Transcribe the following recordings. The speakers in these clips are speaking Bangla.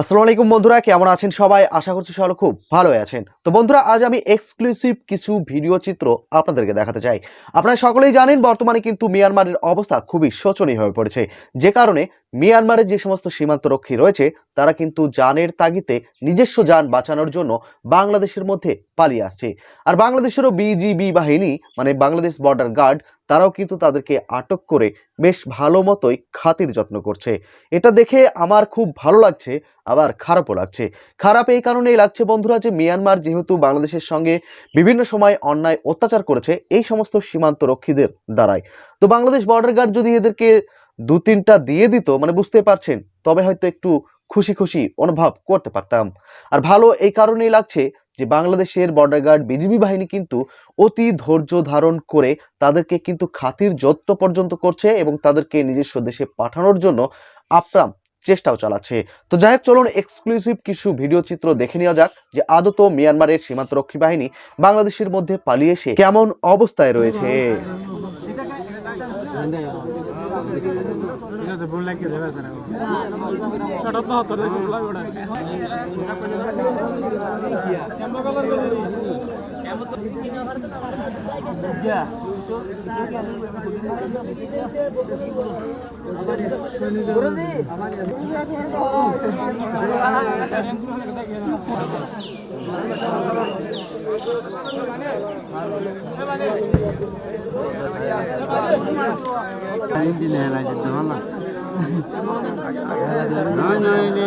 আসসালামু আলাইকুম বন্ধুরা, কেমন আছেন সবাই? আশা করছি সবাই খুব ভালো আছেন। তো বন্ধুরা, আজ আমি এক্সক্লুসিভ কিছু ভিডিও চিত্র আপনাদেরকে দেখাতে চাই। আপনারা সকলেই জানেন, বর্তমানে কিন্তু মিয়ানমারের অবস্থা খুবই শোচনীয় হয়ে পড়েছে। যে কারণে মিয়ানমারের যে সমস্ত সীমান্তরক্ষী রয়েছে, তারা কিন্তু জানের তাগিতে নিজস্ব যান বাঁচানোর জন্য বাংলাদেশের মধ্যে পালিয়ে আসছে। আর বাংলাদেশেরও বিজিবি বাহিনী মানে বাংলাদেশ বর্ডার গার্ড তারাও কিন্তু তাদেরকে আটক করে বেশ ভালো মতোই খাতির যত্ন করছে। এটা দেখে আমার খুব ভালো লাগছে, আবার খারাপও লাগছে। খারাপ এই কারণেই লাগছে বন্ধুরা যে মিয়ানমার যেহেতু বাংলাদেশের সঙ্গে বিভিন্ন সময় অন্যায় অত্যাচার করেছে এই সমস্ত সীমান্ত রক্ষীদের দ্বারাই। তো বাংলাদেশ বর্ডার গার্ড যদি এদেরকে দু তিনটা দিয়ে দিত মানে বুঝতে পারছেন, তবে হয়তো একটু খুশি খুশি অনুভব করতে পারতাম। আর ভালো এই কারণেই লাগছে যে, বাংলাদেশের বর্ডার গার্ড বিজিবি বাহিনী কিন্তু অতি ধৈর্য ধারণ করে তাদেরকে কিন্তু খাতির যত্ন পর্যন্ত করছে এবং তাদেরকে নিজস্ব দেশে পাঠানোর জন্য আপ্রাম চেষ্টাও চালাচ্ছে। তো যাই হোক, চলুন এক্সক্লুসিভ কিছু ভিডিও চিত্র দেখে নেওয়া যাক যে, আদত মিয়ানমারের সীমান্তরক্ষী বাহিনী বাংলাদেশের মধ্যে পালিয়ে এসে কেমন অবস্থায় রয়েছে। এটা ভুল লাগে যাবে স্যার ওটা তো হতো ভুল লাগে ওটা hindi na lang dito mama. No, no, ini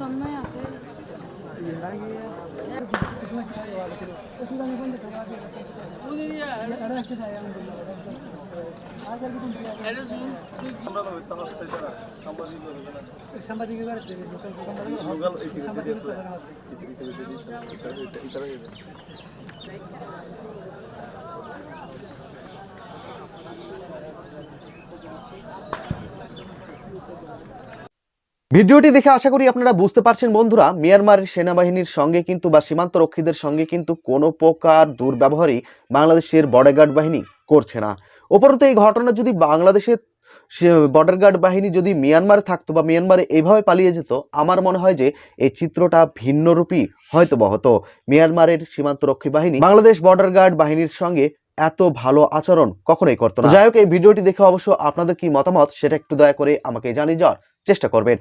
sonuna yakın. Bu ne ya? సంపాదించారు ভিডিওটি দেখে আশা করি আপনারা বুঝতে পারছেন, বন্ধুরা, মিয়ানমারের সেনাবাহিনীর সঙ্গে কিন্তু বা সীমান্ত রক্ষীদের সঙ্গে কিন্তু কোনো প্রকার দুর্ব্যবহারই বাংলাদেশের বর্ডার গার্ড বাহিনী করছে না। উপরন্তু এই ঘটনা যদি বাংলাদেশের বর্ডার গার্ড বাহিনী যদি মিয়ানমারে থাকতো বা মিয়ানমারে এইভাবে পালিয়ে যেত, আমার মনে হয় যে এই চিত্রটা ভিন্নরূপী হয়তো বা হতো। মিয়ানমারের সীমান্তরক্ষী বাহিনী বাংলাদেশ বর্ডার গার্ড বাহিনীর সঙ্গে এত ভালো আচরণ কখনোই করতো না। যাই হোক, এই ভিডিওটি দেখে অবশ্য আপনাদের কি মতামত, সেটা একটু দয়া করে আমাকে জানিয়ে যাওয়ার চেষ্টা করবেন।